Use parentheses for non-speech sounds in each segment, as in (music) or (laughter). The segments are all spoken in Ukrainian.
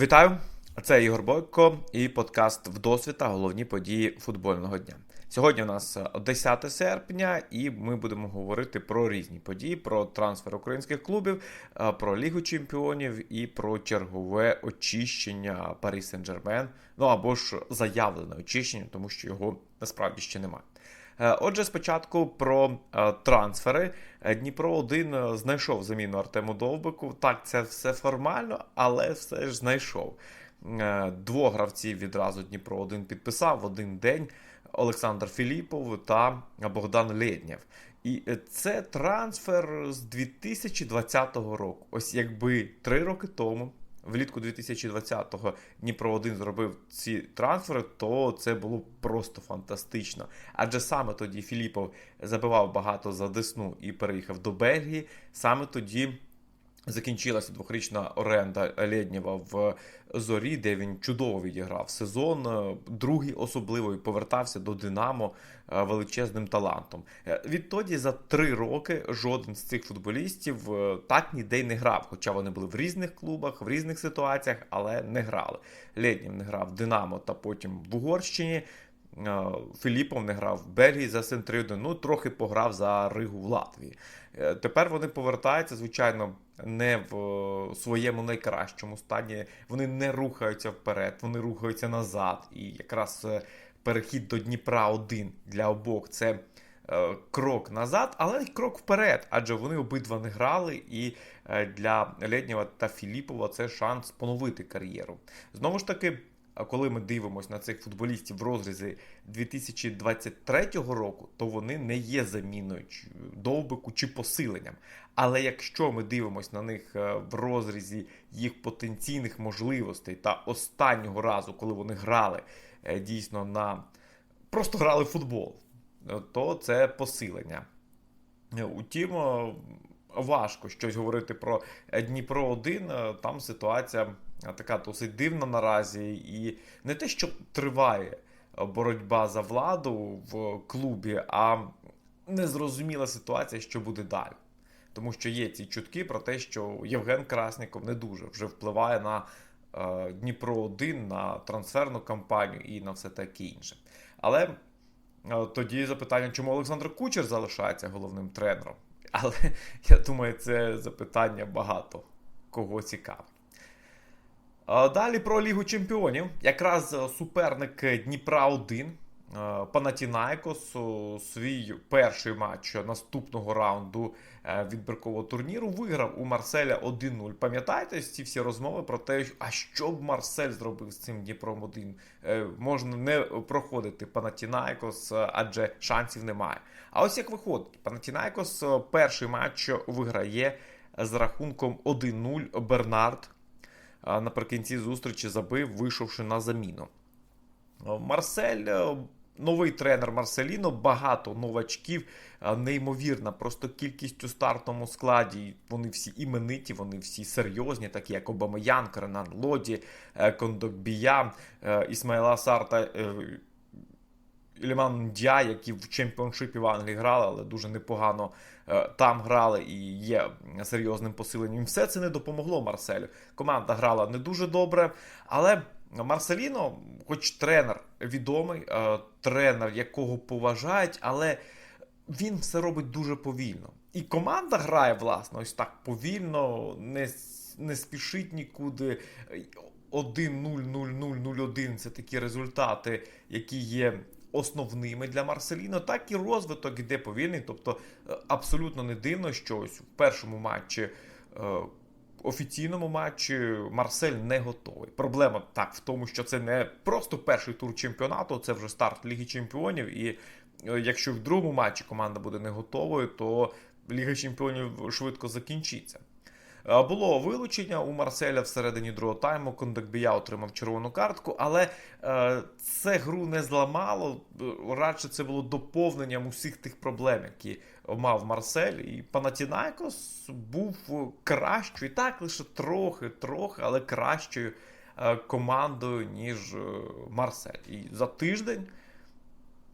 Вітаю! Це Ігор Бойко і подкаст Вдосвіта. Головні події футбольного дня. Сьогодні у нас 10 серпня, і ми будемо говорити про різні події: про трансфер українських клубів, е, про Лігу Чемпіонів і про чергове очищення Парі Сен-Жермен. Ну або ж заявлене очищення, тому що його насправді ще немає. Е, Отже, спочатку про е, трансфери. Е, Дніпро 1 знайшов заміну Артему Довбику. Так, це все формально, але все ж знайшов. Двох гравців відразу Дніпро 1 підписав в один день Олександр Філіпов та Богдан Лєднєв. І це трансфер з 2020 року. Ось якби три роки тому. Влітку 2020-го Дніпро 1 зробив ці трансфери, то це було просто фантастично. Адже саме тоді Філіпов забивав багато за Десну і переїхав до Бельгії. Саме тоді закінчилася двохрічна оренда Лєднєва в Зорі, де він чудово відіграв сезон. Другий особливо повертався до Динамо е, величезним талантом. Е, Відтоді за три роки жоден з цих футболістів е, так ніде й не грав, хоча вони були в різних клубах, в різних ситуаціях, але не грали. Лєднєв не грав в Динамо та потім в Угорщині. Філіпов не грав в Бельгії за Сентриду, ну трохи пограв за Ригу в Латвії. Тепер вони повертаються, звичайно, не в е, своєму найкращому стані. Вони не рухаються вперед, вони рухаються назад. І якраз е, перехід до Дніпра 1 для обох це е, крок назад, але й крок вперед, адже вони обидва не грали, і для Леднєва та Філіпова це шанс поновити кар'єру. Знову ж таки. Коли ми дивимося на цих футболістів в розрізі 2023 року, то вони не є заміною довбику чи посиленням. Але якщо ми дивимося на них е, в розрізі їх потенційних можливостей та останнього разу, коли вони грали е, дійсно на просто грали в футбол, е, то це посилення. Утім, важко щось говорити про Дніпро 1. Там ситуація така досить дивна наразі, і не те, що триває е, боротьба за владу в клубі, а незрозуміла ситуація, що буде далі. Тому що є ці чутки про те, що Євген Красніков не дуже вже впливає на е, Дніпро 1, на трансферну кампанію і на все таке інше. Але е, тоді запитання, чому Олександр Кучер залишається головним тренером? Але (laughs) я думаю, це запитання багато кого цікавить. Е, Далі про Лігу Чемпіонів. Якраз е, суперник Дніпра 1 е, Панатінайкос свій перший матч наступного раунду е, відбіркового турніру виграв у Марселя 1-0. Пам'ятаєте ці всі розмови про те, а що б Марсель зробив з цим Дніпром 1? Е, Можна не проходити Панатінайкос, е, адже шансів немає. А ось як виходить, Панатінайкос е, перший матч виграє з рахунком 1-0 Бернард наприкінці зустрічі забив, вийшовши на заміну. Е, Марсель, е, новий тренер Марселіно, багато новачків, е, неймовірна, просто кількість у стартовому складі. Вони всі імениті, вони всі серйозні, такі як Обамаян, Ренан Лоді, Кондокбія, Ісмайла Сарта. Е, Іліман Дя, які в чемпіоншипі в Англії грали, але дуже непогано е, там грали і є серйозним посиленням. Все це не допомогло Марселю. Команда грала не дуже добре, але Марселіно, хоч тренер відомий, е, тренер, якого поважають, але він все робить дуже повільно. І команда грає, власне, ось так повільно, не, не спішить нікуди. 1-0-0-0-0-1 це такі результати, які є основними для Марселіно, так і розвиток іде повільний. Тобто е, абсолютно не дивно, що ось в першому матчі. е, Офіційному матчі Марсель не готовий. Проблема так в тому, що це не просто перший тур чемпіонату, це вже старт Ліги Чемпіонів. І е, якщо в другому матчі команда буде не готовою, то Ліга Чемпіонів швидко закінчиться. Е, Було вилучення у Марселя всередині другого тайму. Кондакбія отримав червону картку, але е, це гру не зламало. Е, Радше це було доповненням усіх тих проблем, які мав Марсель. І Панатінайкос був кращою, так лише трохи, трохи, але кращою командою, ніж Марсель. І за тиждень.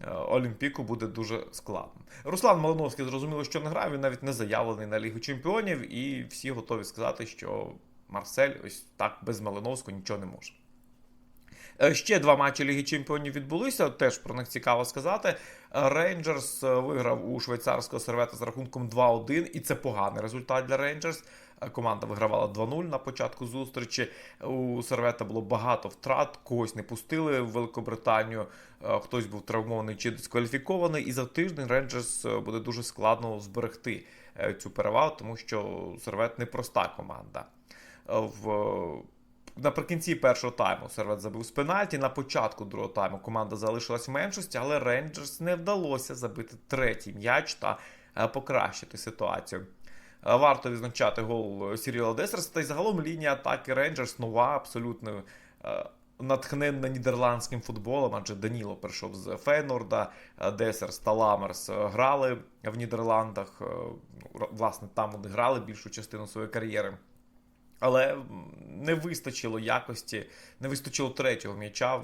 Е, Олімпіку буде дуже складно. Руслан Малиновський зрозуміло, що не грав, він навіть не заявлений на Лігу Чемпіонів, і всі готові сказати, що Марсель ось так без Малиновського нічого не може. Е, Ще два матчі Ліги Чемпіонів відбулися. Теж про них цікаво сказати. Рейнджерс е, виграв у швейцарського сервета з рахунком 2-1, і це поганий результат для Рейнджерс. Команда вигравала 2-0 на початку зустрічі. У сервета було багато втрат, когось не пустили в Великобританію, е, хтось був травмований чи дискваліфікований. І за тиждень Рейнджерс е, буде дуже складно зберегти е, цю перевагу, тому що сервет непроста команда. В Наприкінці першого тайму сервет забив з пенальті. На початку другого тайму команда залишилась в меншості, але Рейнджерс не вдалося забити третій м'яч та покращити ситуацію. Е, Варто відзначати гол Сіріла Десерса, та й загалом лінія атаки Рейнджерс нова, абсолютно е, натхненна нідерландським футболом, адже Даніло прийшов з Фейнорда, е, Десерс та Ламерс е, грали в Нідерландах. е, ну, Власне, там вони грали більшу частину своєї кар'єри. Але не вистачило якості, не вистачило третього м'яча.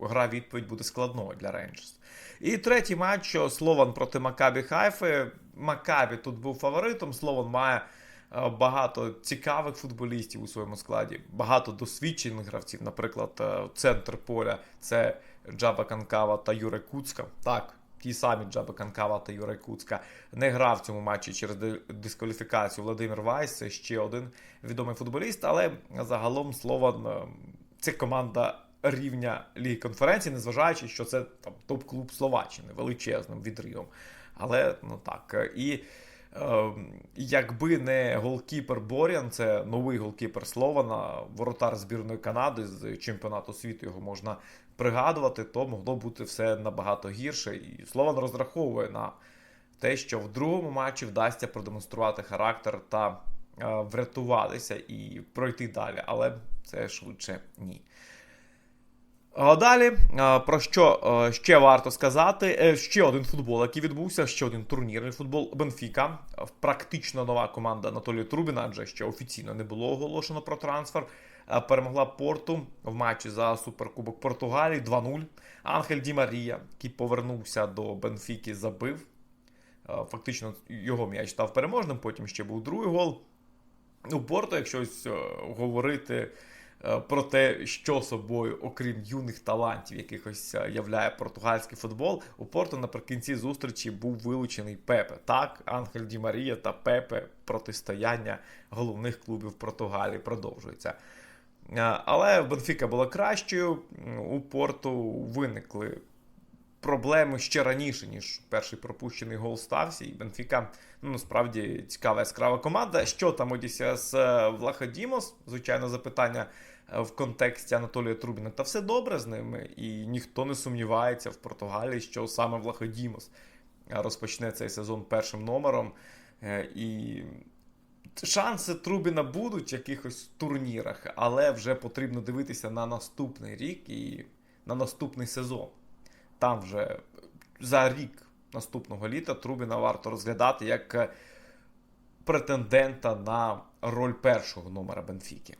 Гра відповідь буде складною для Рейнджерс. І третій матч Слован проти Макабі Хайфи. Макабі тут був фаворитом. Слован має е, багато цікавих футболістів у своєму складі, багато досвідчених гравців. Наприклад, е, центр поля це Джаба Канкава та Юре Куцка. Так, ті самі Джаба Канкава та Юрій Куцка не грав в цьому матчі через дискваліфікацію. Владимир Вайс це ще один відомий футболіст, але загалом Слован е, це команда рівня Ліги конференції, незважаючи, що це там топ-клуб Словаччини величезним відривом. Але ну так. е, І е, якби не голкіпер Борян, це новий голкіпер Слована, воротар збірної Канади з чемпіонату світу його можна пригадувати, то могло бути все набагато гірше. І Слован розраховує на те, що в другому матчі вдасться продемонструвати характер та е, врятуватися і пройти далі, але це швидше ні. А Далі, про що е, ще варто сказати? Е, Ще один футбол, який відбувся, ще один турнірний футбол. Бенфіка, Е, практично нова команда Анатолія Трубіна, адже ще офіційно не було оголошено про трансфер. е, Перемогла Порту в матчі за Суперкубок Португалії 2-0. Анхель Ді Марія, який повернувся до Бенфіки, забив. Е, Фактично його м'яч став переможним, потім ще був другий гол. У Порту, якщо ось, е, говорити е, про те, що собою, окрім юних талантів, якихось е, являє португальський футбол, у Порту наприкінці зустрічі був вилучений Пепе. Так, Анхель Ді Марія та Пепе протистояння головних клубів Португалії продовжується. Е, Але Бенфіка була кращою. У Порту виникли проблеми ще раніше, ніж перший пропущений гол стався. І Бенфіка ну, насправді цікава яскрава команда. Що там Одісіас Влаходімос? Звичайно, запитання е, в контексті Анатолія Трубіна. Та все добре з ними, і ніхто не сумнівається в Португалії, що саме Влаходімос розпочне цей сезон першим номером. Е, І шанси Трубіна будуть в якихось турнірах, але вже потрібно дивитися на наступний рік і на наступний сезон. Там вже за рік наступного літа Трубіна варто розглядати як е, претендента на роль першого номера Бенфіки.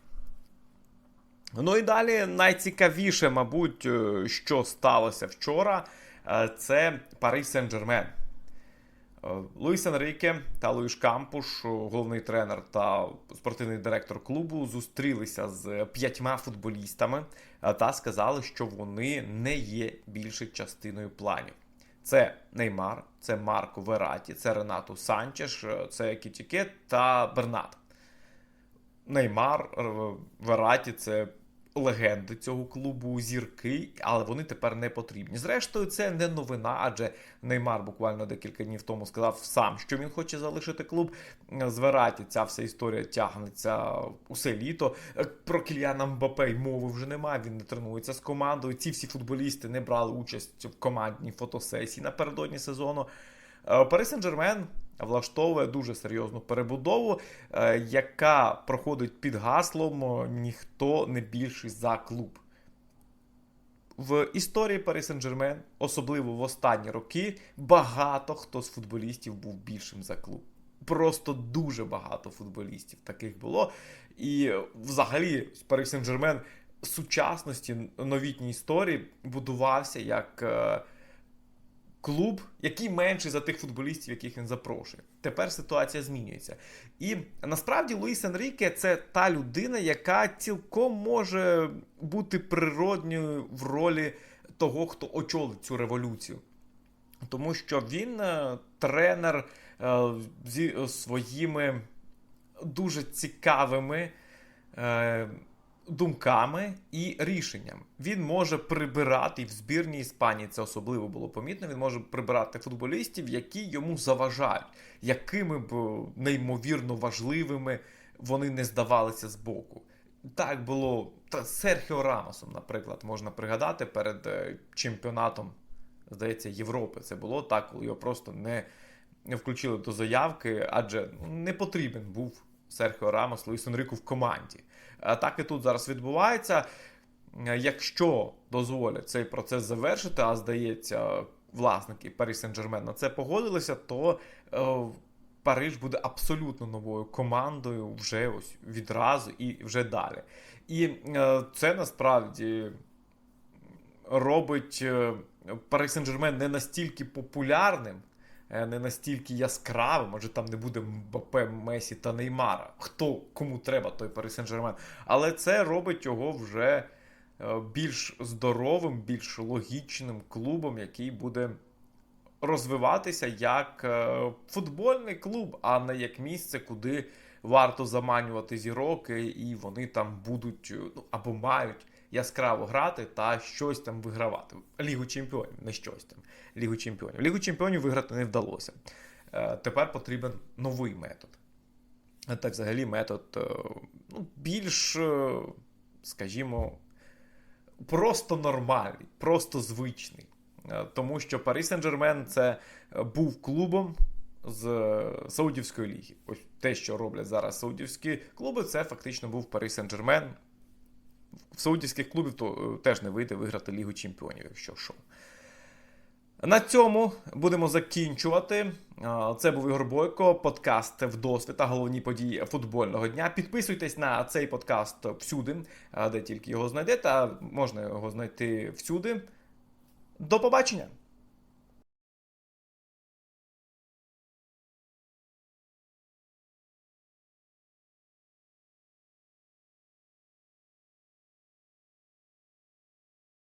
Ну і далі найцікавіше, мабуть, е, що сталося вчора, е, це Париж Сен-Жермен. Е, Луїс Енріке та Луїш Кампуш, головний тренер та спортивний директор клубу, зустрілися з п'ятьма футболістами та сказали, що вони не є більше частиною планів. Це Неймар, це Марко Вераті, це Ренату Санчеш, це Кітіке та Бернат. Неймар, Вераті це легенди цього клубу, зірки, але вони тепер не потрібні. Зрештою, це не новина, адже Неймар буквально декілька днів тому сказав сам, що він хоче залишити клуб. З Вераті ця вся історія тягнеться усе літо. Про Кіліана Мбапе й мови вже немає. Він не тренується з командою. Ці всі футболісти не брали участь в командній фотосесії напередодні сезону. Е, Пари Сен-Жермен влаштовує дуже серйозну перебудову, е, яка проходить під гаслом е, ніхто не більший за клуб. В історії Пари Сен-Жермен, особливо в останні роки, багато хто з футболістів був більшим за клуб. Просто дуже багато футболістів таких було. І е, взагалі Пари Сен-Жермен сучасності новітній історії будувався як. Клуб, який менший за тих футболістів, яких він запрошує. Тепер ситуація змінюється. І насправді Луїс Енріке це та людина, яка цілком може бути природньою в ролі того, хто очолить цю революцію. Тому що він е, тренер е, зі своїми дуже цікавими е, думками і рішенням. Він може прибирати і в збірній Іспанії це особливо було помітно. Він може прибирати футболістів, які йому заважають, якими б неймовірно важливими вони не здавалися з боку. Так було та Серхіо Рамосом, наприклад, можна пригадати перед е, чемпіонатом, здається, Європи. Це було так, коли його просто не, не включили до заявки, адже не потрібен був Серхіо Рамос Луїс Енрику в команді. А так і тут зараз відбувається. Е, Якщо дозволять цей процес завершити, а здається, власники Парі Сен-Жермен на це погодилися, то е, Париж буде абсолютно новою командою вже ось відразу і вже далі. І е, це насправді робить е, Пари Сен-Жермен не настільки популярним, е, не настільки яскравим, адже там не буде Мбапе, Месі та Неймара. Хто кому треба, той Пари Сен-Жермен. Але це робить його вже е, більш здоровим, більш логічним клубом, який буде розвиватися як е, футбольний клуб, а не як місце, куди варто заманювати зірок, і вони там будуть е, ну, або мають яскраво грати та щось там вигравати. Лігу чемпіонів, не щось там. Лігу чемпіонів. Лігу чемпіонів виграти не вдалося. Е, Тепер потрібен новий метод. Та взагалі метод е, ну, більш, е, скажімо, просто нормальний, просто звичний. Е, Тому що Парі Сен-Жермен це е, був клубом з е, Саудівської ліги. Ось те, що роблять зараз саудівські клуби, це фактично був Парі Сен-Жермен. В саудівських клубів то е, теж не вийде виграти Лігу Чемпіонів, якщо що. На цьому будемо закінчувати. Це був Ігор Бойко, подкаст вдосвіта, головні події футбольного дня. Підписуйтесь на цей подкаст всюди, де тільки його знайдете. а Можна його знайти всюди. До побачення!